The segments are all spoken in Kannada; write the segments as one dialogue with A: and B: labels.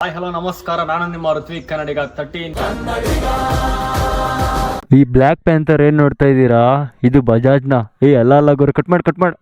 A: ಹಾಯ್ ಹಲೋ ನಮಸ್ಕಾರ. ನಾನು ನಿಮ್ಮ ಋತ್ವಿಕ್ ಕನ್ನಡಿಗ ತರ್ಟೀನ್
B: ಈ ಬ್ಲ್ಯಾಕ್ ಪ್ಯಾಂಥರ್ ಏನ್ ನೋಡ್ತಾ ಇದ್ದೀರಾ ಇದು ಬಜಾಜ್ನ ಏ ಅಲ್ಲ ಅಲ್ಲ ಗುರು ಕಟ್ ಮಾಡಿ ಕಟ್ ಮಾಡಿ.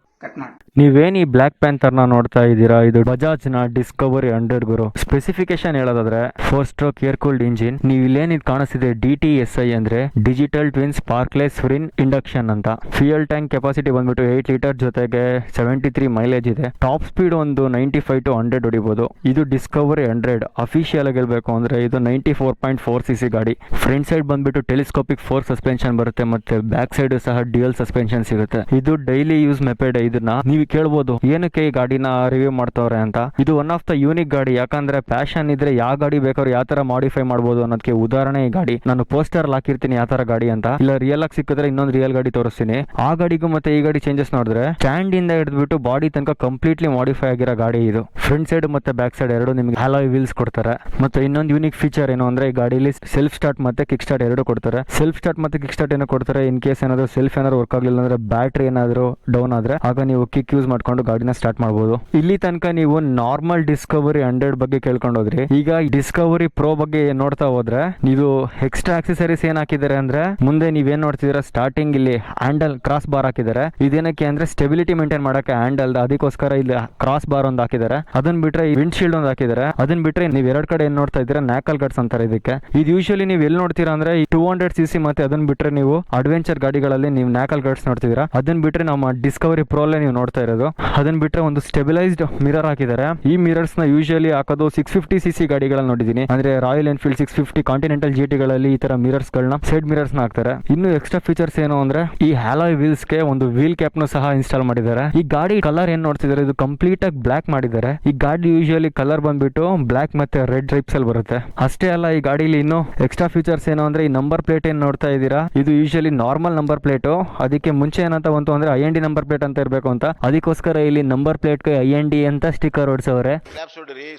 B: ನೀವೇನ್ ಈ ಬ್ಲ್ಯಾಕ್ ಪ್ಯಾಂಥರ್ನ ನೋಡ್ತಾ ಇದ್ದೀರಾ? ಇದು ಬಜಾಜ್ನ ಡಿಸ್ಕವರಿ ಹಂಡ್ರೆಡ್ ಗುರು. ಸ್ಪೆಸಿಫಿಕೇಶನ್ ಹೇಳೋದಾದ್ರೆ four stroke air cooled engine ನೀವು ಇಲ್ಲೇನ್ ಇದು ಕಾಣಿಸ್ತಿದೆ ಡಿ ಟಿ ಎಸ್ ಐ ಅಂದ್ರೆ digital twin sparkless free induction ಅಂತ. ಫ್ಯೂಯಲ್ ಟ್ಯಾಂಕ್ ಕೆಪಾಸಿಟಿ ಬಂದ್ಬಿಟ್ಟು ಏಟ್ ಲೀಟರ್ ಜೊತೆಗೆ ಸೆವೆಂಟಿ ತ್ರೀ ಮೈಲೇಜ್ ಇದೆ. ಟಾಪ್ ಸ್ಪೀಡ್ ಒಂದು ನೈಂಟಿ ಫೈವ್ ಟು ಹಂಡ್ರೆಡ್ ಹೊಡಿಬಹುದು ಇದು ಡಿಸ್ಕವರಿ ಹಂಡ್ರೆಡ್ ಅಫಿಷಿಯಲ್ ಆಗಿ ಹೇಳ್ಬೇಕು ಅಂದ್ರೆ ಇದು ninety four point four C C ಗಾಡಿ. ಫ್ರಂಟ್ ಸೈಡ್ ಬಂದ್ಬಿಟ್ಟು ಟೆಲಿಸ್ಕೋಪಿಕ್ ಫೋರ್ ಸಸ್ಪೆನ್ಷನ್ ಬರುತ್ತೆ ಮತ್ತೆ ಬ್ಯಾಕ್ ಸೈಡ್ ಸಹ ಡ್ಯೂಯಲ್ ಸಸ್ಪೆನ್ಷನ್ ಸಿಗುತ್ತೆ. ಇದು ಡೈಲಿ ಯೂಸ್ ಮೆಪೆಡ್ ಇದನ್ನ ನೀವು ಕೇಳ್ಬೋದು. ಏನಕ್ಕೆ ಈ ಗಾಡಿನ ರಿವ್ಯೂ ಮಾಡ್ತವ್ರೆ ಅಂತ? ಇದು ಒನ್ ಆಫ್ ದ ಯೂನಿಕ್ ಗಾಡಿ. ಯಾಕಂದ್ರೆ ಪ್ಯಾಷನ್ ಇದ್ರೆ ಯಾವ ಗಾಡಿ ಬೇಕಾದ್ರೂ ಯಾವ ತರ ಮಾಡಿಫೈ ಮಾಡ್ಬೋದು ಅನ್ನೋದಕ್ಕೆ ಉದಾಹರಣೆ ಈ ಗಾಡಿ. ನಾನು ಪೋಸ್ಟರ್ ಹಾಕಿರ್ತೀನಿ ಯಾವ ತರ ಗಾಡಿ ಅಂತ. ಇಲ್ಲ ರಿಯಲ್ ಆಗಿ ಸಿಕ್ಕಿದ್ರೆ ಇನ್ನೊಂದು ರಿಯಲ್ ಗಾಡಿ ತೋರಿಸ್ತೀನಿ. ಆ ಗಾಡಿಗೂ ಮತ್ತೆ ಈ ಗಾಡಿ ಚೇಂಜಸ್ ನೋಡಿದ್ರೆ ಸ್ಟ್ಯಾಂಡ್ ಇಂದ ಹಿಡಿದ್ಬಿಟ್ಟು ಬಾಡಿ ತನಕ ಕಂಪ್ಲೀಟ್ಲಿ ಮಾಡಿಫೈ ಆಗಿರೋ ಗಾಡಿ ಇದು. ಫ್ರಂಟ್ ಸೈಡ್ ಮತ್ತೆ ಬ್ಯಾಕ್ ಸೈಡ್ ಎರಡು ನಿಮಗೆ ಹ್ಯಾಲಾಯ್ ವೀಲ್ಸ್ ಕೊಡ್ತಾರೆ. ಮತ್ತೆ ಇನ್ನೊಂದು ಯೂನಿಕ್ ಫೀಚರ್ ಏನು ಅಂದ್ರೆ, ಈ ಗಾಡಿಲಿ ಸೆಲ್ಫ್ ಸ್ಟಾರ್ಟ್ ಮತ್ತೆ ಕಿಕ್ ಸ್ಟಾರ್ಟ್ ಎರಡು ಕೊಡ್ತಾರೆ. ಸೆಲ್ಫ್ ಸ್ಟಾರ್ಟ್ ಮತ್ತೆ ಕಿಕ್ ಸ್ಟಾರ್ಟ್ ಏನೋ ಕೊಡ್ತಾರೆ. ಇನ್ ಕೇಸ್ ಏನಾದ್ರು ಸೆಲ್ಫ್ ಏನಾದ್ರು ವರ್ಕ್ ಆಗಲಿಲ್ಲ ಅಂದ್ರೆ ಬ್ಯಾಟ್ರಿ ಏನಾದ್ರು ಡೌನ್ ಆದ್ರೆ, ಆಗ ನೀವು ಕಿಕ್ ಯೂಸ್ ಮಾಡ್ಕೊಂಡು ಗಾಡಿನ ಸ್ಟಾರ್ಟ್ ಮಾಡಬಹುದು ಇಲ್ಲಿ ತನಕ ನೀವು ನಾರ್ಮಲ್ ಡಿಸ್ಕವರಿ ಹಂಡ್ರೆಡ್ ಬಗ್ಗೆ ಕೇಳ್ಕೊಂಡು ಹೋದ್ರಿ. ಈಗ ಡಿಸ್ಕವರಿ ಪ್ರೋ ಬಗ್ಗೆ ನೋಡ್ತಾ ಹೋದ್ರೆ, ನೀವು ಎಕ್ಸ್ಟ್ರಾ ಆಕ್ಸೆಸರೀಸ್ ಏನ್ ಹಾಕಿದ್ದಾರೆ ಅಂದ್ರೆ, ಮುಂದೆ ನೀವೇನ್ ನೋಡ್ತಿದ್ದೀರಾ ಸ್ಟಾರ್ಟಿಂಗ್ ಇಲ್ಲಿ ಹ್ಯಾಂಡಲ್ ಕ್ರಾಸ್ ಬಾರ್ ಹಾಕಿದ್ದಾರೆ. ಇದೇನಕ್ಕೆ ಅಂದ್ರೆ ಸ್ಟೆಬಿಲಿಟಿ ಮೇಂಟೈನ್ ಮಾಡಕ್ಕೆ ಹ್ಯಾಂಡಲ್ ಅದಕ್ಕೋಸ್ಕರ ಇಲ್ಲಿ ಕ್ರಾಸ್ ಬಾರ್ ಒಂದು ಹಾಕಿದ್ದಾರೆ. ಅದನ್ನ ಬಿಟ್ರೆ ವಿಂಡ್ ಶೀಲ್ಡ್ ಒಂದು ಹಾಕಿದ್ದಾರೆ. ಅದನ್ನ ಬಿಟ್ರೆ ನೀವು ಎರಡ್ ಕಡೆ ಏನ್ ನೋಡ್ತಾ ಇದ್ದೀರಾ ನ್ಯಾಕಲ್ ಗಟ್ಸ್ ಅಂತಾರೆ ಇದಕ್ಕೆ. ಇದು ಯೂಶಲಿ ನೀವು ಎಲ್ಲಿ ನೋಡ್ತೀರಾ ಅಂದ್ರೆ, ಈ ಟೂ ಹಂಡ್ರೆಡ್ ಸಿ ಸಿ ಮತ್ತೆ ಅದನ್ನ ಬಿಟ್ರೆ ನೀವು ಅಡ್ವೆಂಚರ್ ಗಾಡಿಗಳಲ್ಲಿ ನೀವು ನ್ಯಾಕಲ್ ಗಟ್ಸ್ ನೋಡ್ತಿದ್ದೀರಾ. ಅದನ್ನ ಬಿಟ್ರೆ ನಮ್ಮ ಡಿಸ್ಕವರಿ ಪ್ರೋಲೆ ನೀವು ನೋಡ್ತಾ ಇರೋದು. ಅದನ್ನ ಬಿಟ್ಟರೆ ಒಂದು ಸ್ಟೆಬಿಲೈಸ್ಡ್ ಮಿರರ್ ಹಾಕಿದ್ದಾರೆ ಈ ಮಿರರ್ಸ್ನ ಯೂಶಲಿ ಹಾಕೋದು ಸಿಕ್ಸ್ ಫಿಫ್ಟಿ ಸಿ ಸಿ ಗಾಡಿಗಳಲ್ಲಿ ನೋಡಿದೀನಿ. ಅಂದ್ರೆ Royal Enfield six fifty Continental G ಟಿಗಳಲ್ಲಿ ಈ ತರ ಮಿರರ್ಸ್ ಗಳನ್ನ ಸೈಡ್ ಮಿರರ್ಸ್ನ ಹಾಕ್ತಾರೆ. ಇನ್ನು ಎಕ್ಸ್ಟ್ರಾ ಫೀಚರ್ಸ್ ಏನು ಅಂದ್ರೆ ಈ ಹ್ಯಾಲಾಯ್ ವೀಲ್ಸ್ಗೆ ಒಂದು ವೀಲ್ ಕ್ಯಾಪ್ ನು ಸಹ ಇನ್ಸ್ಟಾಲ್ ಮಾಡಿದ್ದಾರೆ. ಈ ಗಾಡಿ ಕಲರ್ ಏನ್ ನೋಡ್ತಿದ್ದಾರೆ ಇದು ಕಂಪ್ಲೀಟ್ ಆಗಿ ಬ್ಲಾಕ್ ಮಾಡಿದ್ದಾರೆ. ಈ ಗಾಡಿ ಯೂಶಲಿ ಕಲರ್ ಬಂದ್ಬಿಟ್ಟು ಬ್ಲಾಕ್ ಮತ್ತೆ ರೆಡ್ ಟೈಪ್ಸ್ ಅಲ್ಲಿ ಬರುತ್ತೆ. ಅಷ್ಟೇ ಅಲ್ಲ, ಈ ಗಾಡಿಲಿ ಇನ್ನು ಎಕ್ಸ್ಟ್ರಾ ಫೀಚರ್ಸ್ ಏನು ಅಂದ್ರೆ ಈ ನಂಬರ್ ಪ್ಲೇಟ್ ಏನ್ ನೋಡ್ತಾ ಇದ್ದೀರಾ? ಇದು ಯೂಶಲಿ ನಾರ್ಮಲ್ ನಂಬರ್ ಪ್ಲೇಟ್ ಅದಕ್ಕೆ ಮುಂಚೆ ಏನಂತ ಬಂತು ಅಂದ್ರೆ I N D number plate ಅಂತ ಇರಬೇಕು ಅಂತ. ಅದಕ್ಕೋಸ್ಕರ ಇಲ್ಲಿ number plate I N D ಅಂತ ಸ್ಟಿಕ್ಕರ್ ಹೊಡ್ಸವ್ರೆ.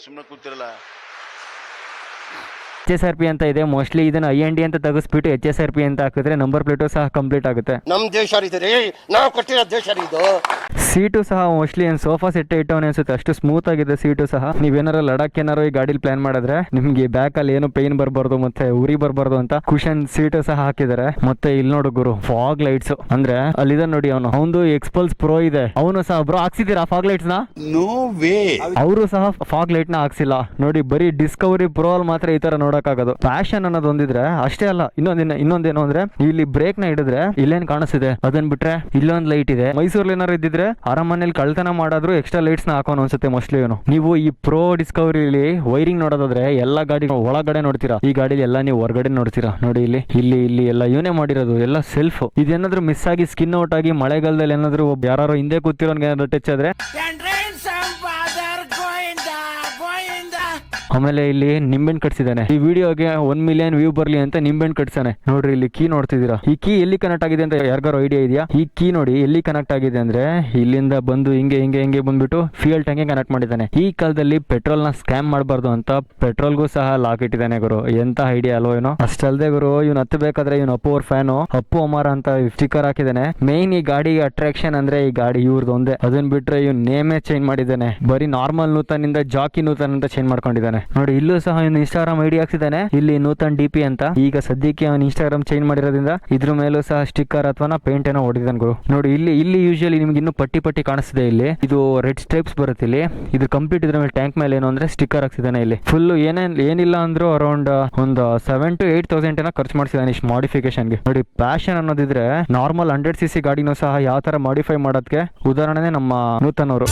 C: ಸುಮ್ಮನೆ ಕೂತಿರಲ್ಲ.
B: ಎಚ್ ಎಸ್ ಆರ್ ಪಿ ಅಂತ ಇದೆ. ಮೋಸ್ಟ್ಲಿ ಇದನ್ನ ಐ ಎನ್ ಡಿ ಅಂತ ತೆಗೆಸ್ಬಿಟ್ಟು ಎಚ್ ಎಸ್ ಆರ್ ಪಿ ಅಂತ ಹಾಕಿದ್ರೆ ನಂಬರ್ ಪ್ಲೇಟು ಸಹ ಕಂಪ್ಲೀಟ್ ಆಗುತ್ತೆ.
D: ನಮ್ ದೇಶ ರೀ ನಾವು ಕೊಟ್ಟಿರೋ ದೇಶ ರೀ ಇದು.
B: ಸೀಟು ಸಹ ಮೋಸ್ಟ್ಲಿ ಏನು ಸೋಫಾ ಸೆಟ್ ಇಟ್ಟವನೇ ಅನ್ಸುತ್ತೆ. ಅಷ್ಟು ಸ್ಮೂತ್ ಆಗಿದೆ ಸೀಟು ಸಹ. ನೀವೇನಾರ ಲಡಾಖ್ ಏನಾರು ಈ ಗಾಡಿಲಿ ಪ್ಲಾನ್ ಮಾಡಿದ್ರೆ ನಿಮ್ಗೆ ಬ್ಯಾಕ್ ಅಲ್ಲಿ ಏನು ಪೈನ್ ಬರಬಾರ್ದು ಮತ್ತೆ ಉರಿ ಬರಬಾರ್ದು ಅಂತ ಕುಶನ್ ಸೀಟು ಸಹ ಹಾಕಿದ್ದಾರೆ. ಮತ್ತೆ ಇಲ್ಲಿ ನೋಡು ಗುರು ಫಾಗ್ ಲೈಟ್ಸ್ ಅಂದ್ರೆ ಅಲ್ಲಿದ ನೋಡಿ ಅವನು. ಅವನು ಎಕ್ಸ್ಪಲ್ಸ್ ಪ್ರೋ ಇದೆ. ಅವನು ಸಹ ಬ್ರೋ ಹಾಕ್ಸಿದೀರಾ ಫಾಗ್ ಲೈಟ್ಸ್ನ? ನೋ
C: ವೇ
B: ಅವರು ಸಹ ಫಾಗ್ ಲೈಟ್ನ ಹಾಕ್ಸಿಲ್ಲ. ನೋಡಿ ಬರೀ ಡಿಸ್ಕವರಿ ಪ್ರೋ ಅಲ್ಲಿ ಮಾತ್ರ ಈ ತರ ನೋಡಕ್ಕಾಗೋದು. ಫ್ಯಾಷನ್ ಅನ್ನೋದು ಒಂದಿದ್ರೆ ಅಷ್ಟೇ ಅಲ್ಲ ಇನ್ನೊಂದಿನ ಇನ್ನೊಂದೇನು ಅಂದ್ರೆ, ಇಲ್ಲಿ ಬ್ರೇಕ್ನ ಹಿಡಿದ್ರೆ ಇಲ್ಲೇನ್ ಕಾಣಿಸ್ತಿದೆ. ಅದನ್ ಬಿಟ್ರೆ ಇಲ್ಲೊಂದ್ ಲೈಟ್ ಇದೆ. ಮೈಸೂರಲ್ಲಿ ಏನಾರು ಇದ್ದಿದ್ರೆ ಅರಮನೆಯಲ್ಲಿ ಕಳ್ತನ ಮಾಡಾದ್ರು ಎಕ್ಸ್ಟ್ರಾ ಲೈಟ್ಸ್ನ ಹಾಕೋನು ಅನ್ಸುತ್ತೆ ಮೋಸ್ಟ್ಲಿ ಏನು. ನೀವು ಈ ಪ್ರೋ ಡಿಸ್ಕವರಿಲಿ ವೈರಿಂಗ್ ನೋಡೋದಾದ್ರೆ ಎಲ್ಲಾ ಗಾಡಿ ಒಳಗಡೆ ನೋಡ್ತೀರಾ. ಈ ಗಾಡಿಲಿ ಎಲ್ಲ ನೀವು ಹೊರಗಡೆ ನೋಡ್ತೀರಾ. ನೋಡಿ ಇಲ್ಲಿ ಇಲ್ಲಿ ಇಲ್ಲಿ ಎಲ್ಲ ಇವನೇ ಮಾಡಿರೋದು, ಎಲ್ಲ ಸೆಲ್ಫ್ ಇದೇನಾದ್ರೂ ಮಿಸ್ ಆಗಿ ಸ್ಕಿನ್ ಔಟ್ ಆಗಿ ಮಳೆಗಾಲದಲ್ಲಿ ಏನಾದ್ರು ಯಾರು ಹಿಂದೆ ಕೂತಿರೋನ್ಗೆ ಏನಾದ್ರು ಟಚ್ ಆದ್ರೆ ಆಮೇಲೆ ಇಲ್ಲಿ ನಿಂಬೆಹಣ್ಣು ಕಟ್ಸಿದ್ದಾನೆ. ಈ ವಿಡಿಯೋಗೆ ಒನ್ ಮಿಲಿಯನ್ ವ್ಯೂ ಬರ್ಲಿ ಅಂತ ನಿಂಬೆಹಣ್ಣು ಕಟ್ಸಾನೆ ನೋಡ್ರಿ ಇಲ್ಲಿ ಕೀ ನೋಡ್ತಿದ್ದೀರಾ? ಈ ಕೀ ಎಲ್ಲಿ ಕನೆಕ್ಟ್ ಆಗಿದೆ ಅಂತ ಯಾರಿಗಾರು ಐಡಿಯಾ ಇದೆಯಾ? ಈ ಕೀ ನೋಡಿ ಎಲ್ಲಿ ಕನೆಕ್ಟ್ ಆಗಿದೆ ಅಂದ್ರೆ ಇಲ್ಲಿಂದ ಬಂದು ಹಿಂಗೆ ಹಿಂಗೆ ಹಿಂಗೆ ಬಂದ್ಬಿಟ್ಟು ಫ್ಯೂಯಲ್ ಟ್ಯಾಂಕ್ ಕನೆಕ್ಟ್ ಮಾಡಿದ್ದಾನೆ. ಈ ಕಾಲದಲ್ಲಿ ಪೆಟ್ರೋಲ್ನ ಸ್ಕ್ಯಾಮ್ ಮಾಡಬಾರ್ದು ಅಂತ ಪೆಟ್ರೋಲ್ಗೂ ಸಹ ಲಾಕ್ ಇಟ್ಟಿದ್ದಾನೆ ಗುರು. ಎಂತ ಐಡಿಯಾ ಅಲ್ವೋ ಏನೋ? ಅಷ್ಟಲ್ದೆ ಗುರು, ಇವ್ನು ಹತ್ತಬೇಕಾದ್ರೆ ಇವ್ನು ಅಪ್ಪು ಅವ್ರ ಫ್ಯಾನು ಅಪ್ಪು ಅಮಾರ ಅಂತ ಸ್ಟಿಕ್ಕರ್ ಹಾಕಿದಾನೆ ಮೇನ್ ಈ ಗಾಡಿ ಅಟ್ರಾಕ್ಷನ್ ಅಂದ್ರೆ ಈ ಗಾಡಿ ಇವ್ರದ್ದು ಒಂದೇ. ಅದನ್ನ ಬಿಟ್ರೆ ಇವ್ನು ನೇಮೇ ಚೇಂಜ್ ಮಾಡಿದ್ದಾನೆ. ಬರೀ ನಾರ್ಮಲ್ ನೂತನಿಂದ ಜಾಕಿ ನೂತನ ಅಂತ ಚೇಂಜ್ ಮಾಡ್ಕೊಂಡಿದ್ದಾನೆ. ನೋಡಿ, ಇಲ್ಲೂ ಸಹ ಅವನು ಇನ್ಸ್ಟಾಗ್ರಾಮ್ ಐಡಿ ಹಾಕ್ಸಿದ್ದಾನೆ. ಇಲ್ಲಿ ನೂತನ್ ಡಿ ಪಿ ಅಂತ. ಈಗ ಸದ್ಯಕ್ಕೆ ಅವನು ಇನ್ಸ್ಟಾಗ್ರಾಮ್ ಚೇಂಜ್ ಮಾಡಿರೋದ್ರಿಂದ ಇದ್ರ ಮೇಲೂ ಸಹ ಸ್ಟಿಕ್ಕರ್ ಅಥವಾ ಪೇಂಟ್ ಏನೋ ಹೊಡೆದಿದ್ದಾನೆ ಗುರು. ನೋಡಿ, ಇಲ್ಲಿ ಇಲ್ಲಿ ಯೂಶಲಿ ನಿಮ್ಗೆ ಇನ್ನೂ ಪಟ್ಟಿ ಪಟ್ಟಿ ಕಾಣಿಸ್ತಿದೆ ಇಲ್ಲಿ. ಇದು ರೆಡ್ ಸ್ಟ್ರೈಪ್ಸ್ ಬರುತ್ತೆ ಇಲ್ಲಿ. ಇದು ಕಂಪ್ಲೀಟ್ ಇದ್ರ ಮೇಲೆ ಟ್ಯಾಂಕ್ ಮೇಲೆ ಏನು ಅಂದ್ರೆ ಸ್ಟಿಕ್ಕರ್ ಹಾಕ್ಸಿದ್ದಾನೆ ಇಲ್ಲಿ. ಫುಲ್ ಏನೇನ್ ಏನಿಲ್ಲ ಅಂದ್ರೂ ಅರೌಂಡ್ ಒಂದು ಸೆವೆನ್ ಟು ಏಟ್ ತೌಸಂಡ್ ಏನೋ ಖರ್ಚು ಮಾಡಿಸಿದಾನೆ ಇಷ್ಟು ಮಾಡಿಫಿಕೇಶನ್ಗೆ ನೋಡಿ ಪ್ಯಾಷನ್ ಅನ್ನೋದಿದ್ರೆ ನಾರ್ಮಲ್ ಹಂಡ್ರೆಡ್ ಸಿ ಸಿ ಗಾಡಿನೂ ಸಹ ಯಾವ ತರ ಮಾಡಿಫೈ ಮಾಡೋದಕ್ಕೆ ಉದಾಹರಣೆ ನಮ್ಮ ನೂತನ್ ಅವರು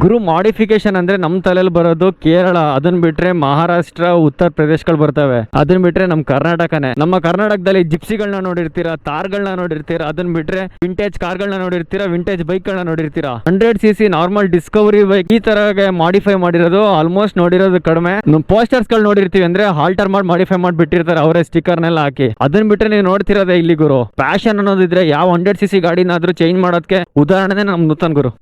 B: ಗುರು ಮಾಡಿಫಿಕೇಶನ್ ಅಂದ್ರೆ ನಮ್ ತಲೆಯಲ್ಲಿ ಬರೋದು ಕೇರಳ. ಅದನ್ನ ಬಿಟ್ರೆ ಮಹಾರಾಷ್ಟ್ರ, ಉತ್ತರ ಪ್ರದೇಶಗಳು ಬರ್ತವೆ. ಅದನ್ನ ಬಿಟ್ರೆ ನಮ್ ಕರ್ನಾಟಕನೇ. ನಮ್ಮ ಕರ್ನಾಟಕದಲ್ಲಿ ಜಿಪ್ಸಿಗಳನ್ನ ನೋಡಿರ್ತೀರಾ ತಾರ್ಗಳನ್ನ ನೋಡಿರ್ತೀರಾ ಅದನ್ನ ಬಿಟ್ರೆ ವಿಂಟೇಜ್ ಕಾರ್ಗಳನ್ನ ನೋಡಿರ್ತೀರಾ, ವಿಂಟೇಜ್ ಬೈಕ್ಗಳನ್ನ ನೋಡಿರ್ತೀರಾ. Hundred C C normal Discovery bike ಈ ತರ ಮಾಡಿಫೈ ಮಾಡಿರೋದು ಆಲ್ಮೋಸ್ಟ್ ನೋಡಿರೋದು ಕಡಿಮೆ. ಪೋಸ್ಟರ್ಸ್ಗಳು ನೋಡಿರ್ತೀವಿ ಅಂದ್ರೆ ಹಾಲ್ಟರ್ ಮಾಡಿ ಮಾಡಿಫೈ ಮಾಡಿ ಬಿಟ್ಟಿರ್ತಾರೆ ಅವರೇ ಸ್ಟಿಕ್ಕರ್ನೆಲ್ಲ ಹಾಕಿ. ಅದನ್ನ ಬಿಟ್ರೆ ನೀವು ನೋಡ್ತಿರೋದೇ ಇಲ್ಲಿ ಗುರು. ಪ್ಯಾಷನ್ ಅನ್ನೋದಿದ್ರೆ ಯಾವ ಹಂಡ್ರೆಡ್ ಸಿ ಸಿ ಗಾಡಿನಾದ್ರೂ ಚೇಂಜ್ ಮಾಡೋದಕ್ಕೆ ಉದಾಹರಣೆ ನಮ್ ನೂತನ್ ಗುರು.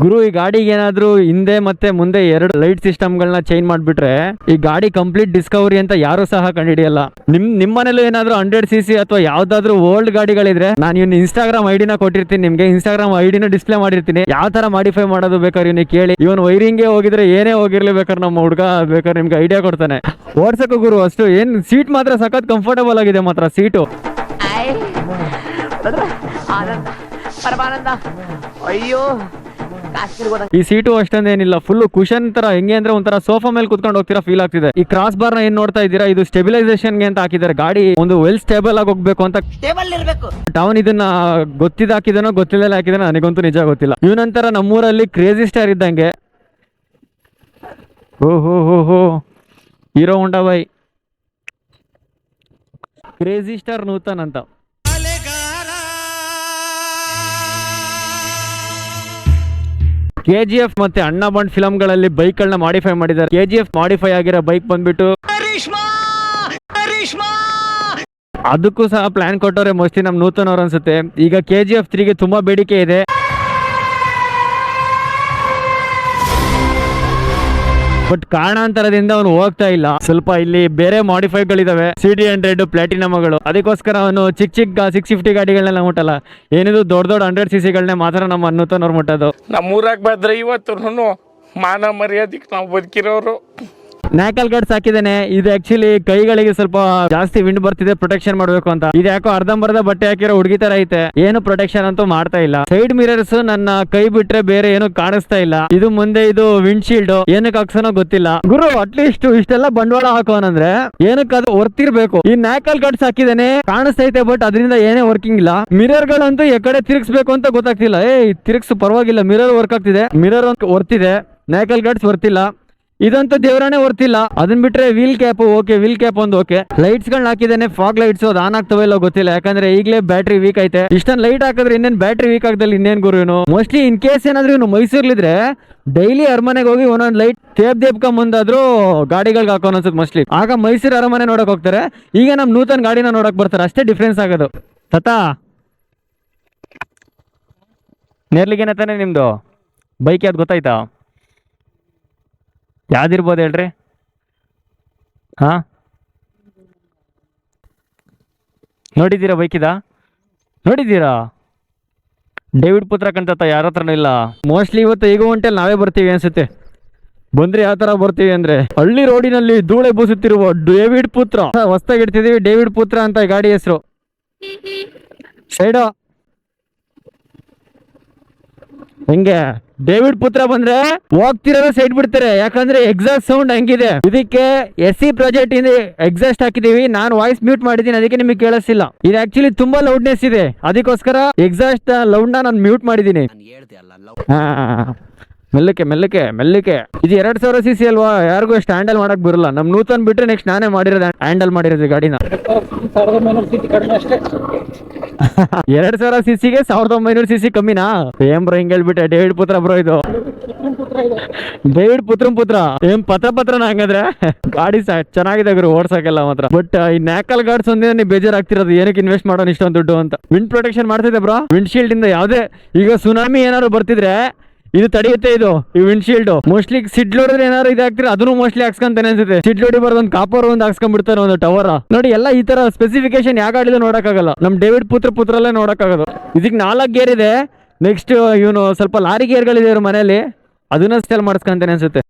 B: ಗುರು, ಈ ಗಾಡಿಗೆ ಏನಾದ್ರು ಹಿಂದೆ ಮತ್ತೆ ಮುಂದೆ ಎರಡು ಲೈಟ್ ಸಿಸ್ಟಮ್ಗಳನ್ನ ಚೇಂಜ್ ಮಾಡ್ಬಿಟ್ರೆ ಈ ಗಾಡಿ ಕಂಪ್ಲೀಟ್ ಡಿಸ್ಕವರಿ ಅಂತ ಯಾರು ಸಹ ಕಂಡುಹಿಡಿಯಲ್ಲ. ನಿಮ್ ನಿಮ್ಮ ಮನೇಲೂ ಏನಾದ್ರು ಹಂಡ್ರೆಡ್ ಸಿ ಸಿ ಅಥವಾ ಯಾವ್ದಾದ್ರು ಓಲ್ಡ್ ಗಾಡಿಗಳಿದ್ರೆ ನಾನು ಇವ್ನ ಇನ್ಸ್ಟಾಗ್ರಾಮ್ ಐಡಿನ ಕೊಟ್ಟಿರ್ತೀನಿ, ನಿಮ್ಗೆ ಇನ್ಸ್ಟಾಗ್ರಾಮ್ ಐಡಿನ ಡಿಸ್ಪ್ಲೇ ಮಾಡಿರ್ತೀನಿ. ಯಾವ ತರ ಮಾಡಿಫೈ ಮಾಡೋದು ಬೇಕಾದ್ರೆ ಇವ್ನಿಗೆ ಕೇಳಿ. ಇವನ್ ವೈರಿಂಗ್ಗೆ ಹೋಗಿದ್ರೆ ಏನೇ ಹೋಗಿರ್ಲಿ ಬೇಕಾದ್ರೆ ನಮ್ಮ ಹುಡುಗ ಬೇಕಾದ್ರೆ ನಿಮ್ಗೆ ಐಡಿಯಾ ಕೊಡ್ತಾನೆ. ಓಡ್ಸಕ್ಕೂ ಗುರು, ಅಷ್ಟು ಏನ್ ಸೀಟ್ ಮಾತ್ರ ಸಖತ್ ಕಂಫರ್ಟಬಲ್ ಆಗಿದೆ ಮಾತ್ರ ಸೀಟು
E: ಅಯ್ಯೋ.
B: ಈ ಸೀಟು ಅಷ್ಟೊಂದೇನಿಲ್ಲ. ಫುಲ್ ಕುಶನ್ ತರ ಹೆಂಗೆ ಅಂದ್ರೆ ಒಂಥರ ಸೋಫಾ ಮೇಲೆ ಕುತ್ಕೊಂಡು ಹೋಗ್ತೀರಾ ಫೀಲ್ ಆಗ್ತಿದೆ. ಈ ಕ್ರಾಸ್ ಬಾರ್ನ ಏನ್ ನೋಡ್ತಾ ಇದ್ದೀರಾ? ಇದು ಸ್ಟೆಬಿಲೈಸೇಷನ್ಗೆ ಅಂತ ಹಾಕಿದ್ದಾರೆ. ಗಾಡಿ ಒಂದು ವೆಲ್ ಸ್ಟೇಬಲ್ ಆಗಿ ಹೋಗ್ಬೇಕು ಅಂತ ಟೌನ್ ಇದನ್ನ ಗೊತ್ತಿದ್ದ ಹಾಕಿದನೋ ಗೊತ್ತಿಲ್ಲದೆ ಹಾಕಿದನೋ ನನಗಂತೂ ನಿಜ ಗೊತ್ತಿಲ್ಲ. ಇವನಂತರ ನಮ್ಮೂರಲ್ಲಿ ಕ್ರೇಜಿ ಸ್ಟಾರ್ ಇದ್ದಂಗೆ. ಓ ಹೋ ಹೋ ಹೋ Hero Honda by crazy star Nutan ಅಂತ. ಕೆ ಜಿ ಎಫ್ ಮತ್ತೆ ಅಣ್ಣ ಬಂಡ್ ಫಿಲಂಗಳಲ್ಲಿ ಬೈಕ್ಗಳನ್ನ ಮಾಡಿಫೈ ಮಾಡಿದ್ದಾರೆ. ಕೆ ಜಿ ಎಫ್ ಮಾಡಿಫೈ ಆಗಿರೋ ಬೈಕ್ ಬಂದ್ಬಿಟ್ಟು ಅದಕ್ಕೂ ಸಹ ಪ್ಲಾನ್ ಕೊಟ್ಟವ್ರೆ ಮೋಸ್ಟ್ಲಿ ನಮ್ ನೂತನ್ ಅವ್ರು ಅನ್ಸುತ್ತೆ. ಈಗ ಕೆ ಜಿ ಎಫ್ ತ್ರೀಗೆ ತುಂಬಾ ಬೇಡಿಕೆ ಇದೆ. ಬಟ್ ಕಾರಣಾಂತರದಿಂದ ಅವನು ಹೋಗ್ತಾ ಇಲ್ಲ. ಸ್ವಲ್ಪ ಇಲ್ಲಿ ಬೇರೆ ಮಾಡಿಫೈಗಳಿದಾವೆ ಸಿ ಡಿ ಹಂಡ್ರೆಡ್ ಪ್ಲಾಟಿನಮ್ಗಳು ಅದಕ್ಕೋಸ್ಕರ ಅವನು ಚಿಕ್ಕ ಚಿಕ್ಕ ಸಿಕ್ಸ್ ಫಿಫ್ಟಿ ಗಾಡಿಗಳನ್ನೆಲ್ಲ ಮುಟ್ಟಲ್ಲ. ಏನಿದು ದೊಡ್ಡ ದೊಡ್ಡ ಹಂಡ್ರೆಡ್ ಸಿ ಸಿಗಳನ್ನೇ ಮಾತ್ರ ನಮ್ಮ ನೂತನ್ ಅವ್ರು ಮುಟ್ಟೋದು.
F: ನಮ್ಮೂರಾಗ ಬಂದ್ರೆ ಇವತ್ತು ಮಾನ ಮರ್ಯಾದಕ್ಕೆ ನಾವು ಬದುಕಿರೋರು.
B: ನ್ಯಾಕಲ್ ಗಡ್ಸ್ ಹಾಕಿದ್ದೇನೆ. ಇದು ಆಕ್ಚುಲಿ ಕೈಗಳಿಗೆ ಸ್ವಲ್ಪ ಜಾಸ್ತಿ ವಿಂಡ್ ಬರ್ತಿದೆ ಪ್ರೊಟೆಕ್ಷನ್ ಮಾಡ್ಬೇಕು ಅಂತ. ಇದು ಯಾಕೋ ಅರ್ಧಂಬರ್ಧ ಬಟ್ಟೆ ಹಾಕಿರೋ ಹುಡುಗಿ ತರ ಐತೆ. ಏನು ಪ್ರೊಟೆಕ್ಷನ್ ಅಂತೂ ಮಾಡ್ತಾ ಇಲ್ಲ. ಸೈಡ್ ಮಿರರ್ಸ್ ನನ್ನ ಕೈ ಬಿಟ್ರೆ ಬೇರೆ ಏನು ಕಾಣಿಸ್ತಾ ಇಲ್ಲ. ಇದು ಮುಂದೆ ಇದು ವಿಂಡ್ ಶೀಲ್ಡ್ ಏನಕ್ಕೆ ಹಾಕ್ಸೋನೋ ಗೊತ್ತಿಲ್ಲ. ಗುರು ಅಟ್ಲೀಸ್ಟ್ ಇಷ್ಟೆಲ್ಲ ಬಂಡವಾಳ ಹಾಕೋನಂದ್ರೆ ಅದು ವರ್ತಿರ್ಬೇಕು. ಈ ನ್ಯಾಕಲ್ ಗಡ್ಸ್ ಹಾಕಿದ್ದೇನೆ. ಕಾಣಿಸ್ತೈತೆ ಬಟ್ ಅದರಿಂದ ಏನೇ ವರ್ಕಿಂಗ್ ಇಲ್ಲ. ಮಿರರ್ ಗಳಂತೂ ಎಕಡೆ ತಿರ್ಗಿಸ್ಬೇಕು ಅಂತ ಗೊತ್ತಾಗ್ತಿಲ್ಲ. ಏ ತಿರ್ಗ್ಸ್, ಪರವಾಗಿಲ್ಲ. ಮಿರರ್ ವರ್ಕ್ ಆಗ್ತಿದೆ. ಮಿರರ್ ವರ್ತಿದೆ ನ್ಯಾಕಲ್ ಗಡ್ಸ್ ವರ್ತಿಲ್ಲ ಇದಂತೂ ದೇವರಾಣೆ ಹೊರ್ತಿಲ್ಲ ಅದನ್ ಬಿಟ್ರೆ wheel cap okay wheel cap ಒಂದು ಓಕೆ ಲೈಟ್ಸ್ ಗಳನ್ನ ಹಾಕಿದ್ದೇನೆ ಫಾಗ್ ಲೈಟ್ಸ್ ಅದು ಆನ್ ಆಗ್ತವೆ ಇಲ್ಲ ಗೊತ್ತಿಲ್ಲ. ಯಾಕಂದ್ರೆ ಈಗಲೇ ಬ್ಯಾಟ್ರಿ ವೀಕ್ ಐತೆ. ಇಷ್ಟೊಂದು ಲೈಟ್ ಹಾಕಿದ್ರೆ ಇನ್ನೇನ್ ಬ್ಯಾಟ್ರಿ ವೀಕ್ ಆಗದಲ್ಲಿ ಇನ್ನೇನ್ ಗುರು ಇವನು? ಮೋಸ್ಟ್ಲಿ ಇನ್ ಕೇಸ್ ಏನಾದ್ರೂ ಇವನು ಮೈಸೂರ್ಲಿದ್ರೆ ಡೈಲಿ ಅರಮನೆಗೆ ಹೋಗಿ ಒಂದೊಂದು ಲೈಟ್ ತೇಪ್ ದೇಪ್ಕ ಮುಂದಾದ್ರು ಗಾಡಿಗಳಿಗೆ ಹಾಕೋನ್ ಅನ್ಸುತ್ತೆ ಮೋಸ್ಟ್ಲಿ ಆಗ ಮೈಸೂರು ಅರಮನೆ ನೋಡಕ್ ಹೋಗ್ತಾರೆ. ಈಗ ನಮ್ ನೂತನ ಗಾಡಿನ ನೋಡಕ್ ಬರ್ತಾರೆ. ಅಷ್ಟೇ ಡಿಫ್ರೆನ್ಸ್ ಆಗೋದು. ತತಾ? ನೇರ್ಲಿಗೇನೆ ತಾನೇ ನಿಮ್ದು? ಬೈಕ್ ಯಾವ್ದು ಗೊತ್ತಾಯ್ತಾ? ಯಾವ್ದಿರ್ಬೋದು ಹೇಳ್ರಿ? ಹಾ? ನೋಡಿದ್ದೀರಾ ಬೈಕಿದ? ನೋಡಿದ್ದೀರಾ? ಡೇವಿಡ್ ಪುತ್ರ ಕಂತ ಯಾರ ಹತ್ರನೂ ಇಲ್ಲ. ಮೋಸ್ಟ್ಲಿ ಇವತ್ತು ಈಗ ಹೊಂಟಲ್ಲಿ ನಾವೇ ಬರ್ತೀವಿ ಅನ್ಸುತ್ತೆ. ಬಂದ್ರೆ ಯಾವ ತರ ಬರ್ತೀವಿ ಅಂದ್ರೆ, ಹಳ್ಳಿ ರೋಡಿನಲ್ಲಿ ಧೂಳೆ ಬೂಸುತ್ತಿರುವ ಡೇವಿಡ್ ಪುತ್ರ. ಹೊಸ್ತಾಗಿ ಇಡ್ತಿದೀವಿ ಡೇವಿಡ್ ಪುತ್ರ ಅಂತ ಗಾಡಿ ಹೆಸರು. ಸೈಡು ಹೆಂಗೆ? ಡೇವಿಡ್ ಪುತ್ರ ಬಂದ್ರೆ ಹೋಗ್ತಿರೋದ ಸೈಡ್ ಬಿಡ್ತಾರೆ. ಯಾಕಂದ್ರೆ ಎಕ್ಸಾಸ್ಟ್ ಸೌಂಡ್ ಹಂಗಿದೆ. ಇದಕ್ಕೆ ಎಸ್ ಸಿ ಪ್ರಾಜೆಕ್ಟ್ ಇಂದ ಎಕ್ಸಾಸ್ಟ್ ಹಾಕಿದೀವಿ. ನಾನು ವಾಯ್ಸ್ ಮ್ಯೂಟ್ ಮಾಡಿದ್ದೀನಿ ಅದಕ್ಕೆ ನಿಮಗೆ ಕೇಳಿಸಿಲ್ಲ ಇದು ಆಕ್ಚುಲಿ ತುಂಬಾ ಲೌಡ್ನೆಸ್ ಇದೆ. ಅದಕ್ಕೋಸ್ಕರ ಎಕ್ಸಾಸ್ಟ್ ಲೌಡ್ ನಾನು ಮ್ಯೂಟ್ ಮಾಡಿದೀನಿ ಮೆಲ್ಲಕ್ಕೆ ಮೆಲ್ಲಕ್ಕೆ ಮೆಲ್ಲಕ್ಕೆ. ಇದು ಎರಡ್ ಸಾವಿರ ಸಿ ಸಿ ಅಲ್ವಾ? ಯಾರಿಗೂ ಎಷ್ಟು ಹ್ಯಾಂಡಲ್ ಮಾಡಕ್ ಬರಲ್ಲ. ನಮ್ ನೂತನ್ ಬಿಟ್ರೆ ನೆಕ್ಸ್ಟ್ ನಾನೇ ಮಾಡಿರೋದು ಹ್ಯಾಂಡಲ್ ಮಾಡಿರೋದು ಗಾಡಿನ. ಎರಡ್ ಸಾವಿರ ಸಿ ಸಿಗೆ ಸಾವಿರದ ಒಂಬೈನೂರು ಸಿ ಸಿ ಕಮ್ಮಿನಾ? ಏನ್ ಬ್ರೋ ಹಿಂಗ್ ಹೇಳ್ಬಿಟ್ಟೆ? ಡೇವಿಡ್ ಪುತ್ರ ಬ್ರೋ ಇದು. ಡೇವಿಡ್ ಪುತ್ರ ಪುತ್ರ. ಏನ್ ಪತ್ರ ಪತ್ರ ಹಂಗಂದ್ರೆ? ಗಾಡಿ ಚೆನ್ನಾಗಿದೆ ಗುರು ಓಡ್ಸಕ್ಕೆಲ್ಲ ಮಾತ್ರ. ಬಟ್ ಈ ನ್ಯಾಕಲ್ ಗಾರ್ಡ್ಸ್ ಒಂದೇ ಬೇಜಾರಾಗ್ತಿರೋದು. ಏನಕ್ಕೆ ಇನ್ವೆಸ್ಟ್ ಮಾಡೋಣ ಇಷ್ಟೊಂದು ದುಡ್ಡು ಅಂತ. ವಿಂಡ್ ಪ್ರೊಟೆಕ್ಷನ್ ಮಾಡ್ತಿದ್ದೆ ಬ್ರೋ ವಿಂಡ್ ಶೀಲ್ಡ್ ಇಂದ ಯಾವ್ದೇ ಈಗ ಸುನಾಮಿ ಏನಾದ್ರು ಬರ್ತಿದ್ರೆ ಇದು ತಡೆಯುತ್ತೆ ಇದು, ಈ ವಿಂಡ್ಶೀಲ್ಡ್ ಮೋಸ್ಟ್ಲಿ ಸಿಡ್ ಹೊಡೆದ್ರೆ ಏನಾದ್ರು ಇದಾಗ್ತಿರ ಅದನ್ನು ಮೋಸ್ಟ್ಲಿ ಹಾಕ್ಸ್ಕೊಂತಾನೆ ಅನ್ಸುತ್ತೆ. ಸಿಡ್ಲೋಡಿ ಬರೋದು ಒಂದು ಕಾಪರ್ ಒಂದು ಹಾಕ್ಸ್ಕೊಂಡ್ಬಿಡ್ತಾರೆ ಒಂದು ಟವರ್ ನೋಡಿ, ಎಲ್ಲ ಈ ತರ ಸ್ಪೆಸಿಫಿಕೇಶನ್ ಯಾವ ಗಾಡಿಲೂ ನೋಡಕ್ಕಾಗಲ್ಲ. ನಮ್ ಡೇವಿಡ್ ಪುತ್ರ ಪುತ್ರಲ್ಲೇ ನೋಡಕ್ಕಾಗೋದು. ಇದಕ್ಕೆ ನಾಲ್ಕು ಗೇರ್ ಇದೆ. ನೆಕ್ಸ್ಟ್ ಇವನು ಸ್ವಲ್ಪ ಲಾರಿ ಗೇರ್ಗಳಿದೆ ಇವ್ರ ಮನೆಯಲ್ಲಿ ಅದನ್ನ ಸೇಲ್ ಮಾಡಿಸ್ಕೊಂತಾನೆ ಅನ್ಸುತ್ತೆ.